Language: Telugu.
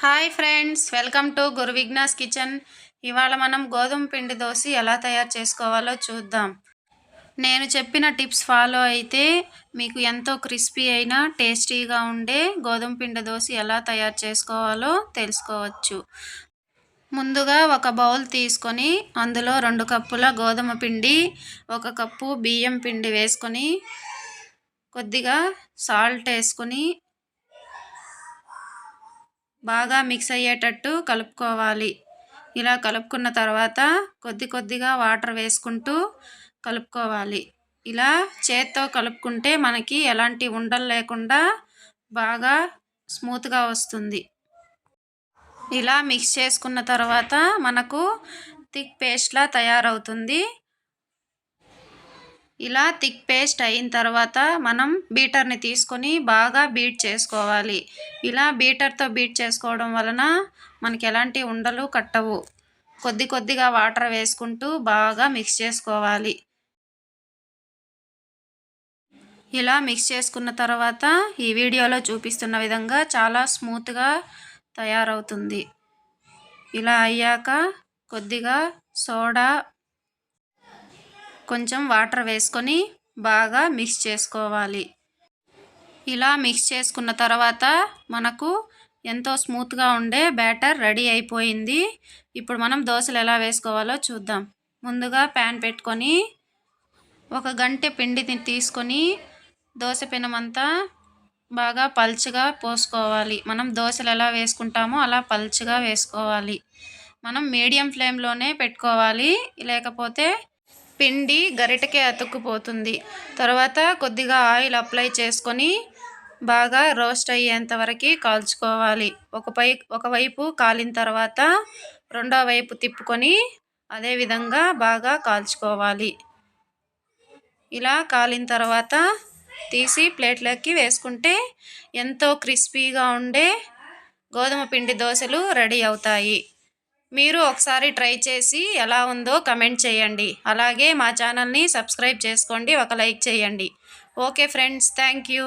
Hi friends welcome to Guru Vighnas kitchen. ఇవాళ మనం గోధుమ పిండి దోశ ఎలా తయారు చేసుకోవాలో చూద్దాం. నేను చెప్పిన టిప్స్ ఫాలో అయితే మీకు ఎంతో క్రిస్పీ అయిన టేస్టీగా ఉండే గోధుమ పిండి దోశ ఎలా తయారు చేసుకోవాలో తెలుసుకోవచ్చు. ముందుగా ఒక బౌల్ తీసుకొని అందులో రెండు కప్పుల గోధుమ పిండి ఒక కప్పు బియ్యం పిండి వేసుకొని కొద్దిగా సాల్ట్ వేసుకొని బాగా మిక్స్ అయ్యేటట్టు కలుపుకోవాలి. ఇలా కలుపుకున్న తర్వాత కొద్ది కొద్దిగా వాటర్ వేసుకుంటూ కలుపుకోవాలి. ఇలా చేత్తో కలుపుకుంటే మనకి ఎలాంటి ఉండలు లేకుండా బాగా స్మూత్గా వస్తుంది. ఇలా మిక్స్ చేసుకున్న తర్వాత మనకు థిక్ పేస్ట్లా తయారవుతుంది. ఇలా థిక్ పేస్ట్ అయిన తర్వాత మనం బీటర్ని తీసుకొని బాగా బీట్ చేసుకోవాలి. ఇలా బీటర్తో బీట్ చేసుకోవడం వలన మనకి ఎలాంటి ఉండలు కట్టవు. కొద్ది కొద్దిగా వాటర్ వేసుకుంటూ బాగా మిక్స్ చేసుకోవాలి. ఇలా మిక్స్ చేసుకున్న తర్వాత ఈ వీడియోలో చూపిస్తున్న విధంగా చాలా స్మూత్గా తయారవుతుంది. ఇలా అయ్యాక కొద్దిగా సోడా కొంచెం వాటర్ వేసుకొని బాగా మిక్స్ చేసుకోవాలి. ఇలా మిక్స్ చేసుకున్న తర్వాత మనకు ఎంతో స్మూత్గా ఉండే బ్యాటర్ రెడీ అయిపోయింది. ఇప్పుడు మనం దోశలు ఎలా వేసుకోవాలో చూద్దాం. ముందుగా ప్యాన్ పెట్టుకొని ఒక గంట పిండిని తీసుకొని దోశ పెనమంతా బాగా పల్చగా పోసుకోవాలి. మనం దోశలు ఎలా వేసుకుంటామో అలా పల్చగా వేసుకోవాలి. మనం మీడియం ఫ్లేమ్లోనే పెట్టుకోవాలి. లేకపోతే పిండి గరిటకే అతుక్కుపోతుంది. తర్వాత కొద్దిగా ఆయిల్ అప్లై చేసుకొని బాగా రోస్ట్ అయ్యేంత వరకు కాల్చుకోవాలి. ఒక పై ఒకవైపు కాలిన తర్వాత రెండో వైపు తిప్పుకొని అదేవిధంగా బాగా కాల్చుకోవాలి. ఇలా కాలిన తర్వాత తీసి ప్లేట్లోకి వేసుకుంటే ఎంతో క్రిస్పీగా ఉండే గోధుమ పిండి దోశలు రెడీ అవుతాయి. మీరు ఒకసారి ట్రై చేసి ఎలా ఉందో కమెంట్ చేయండి. అలాగే మా ఛానల్ని సబ్స్క్రైబ్ చేసుకోండి ఒక లైక్ చేయండి. Okay friends thank you.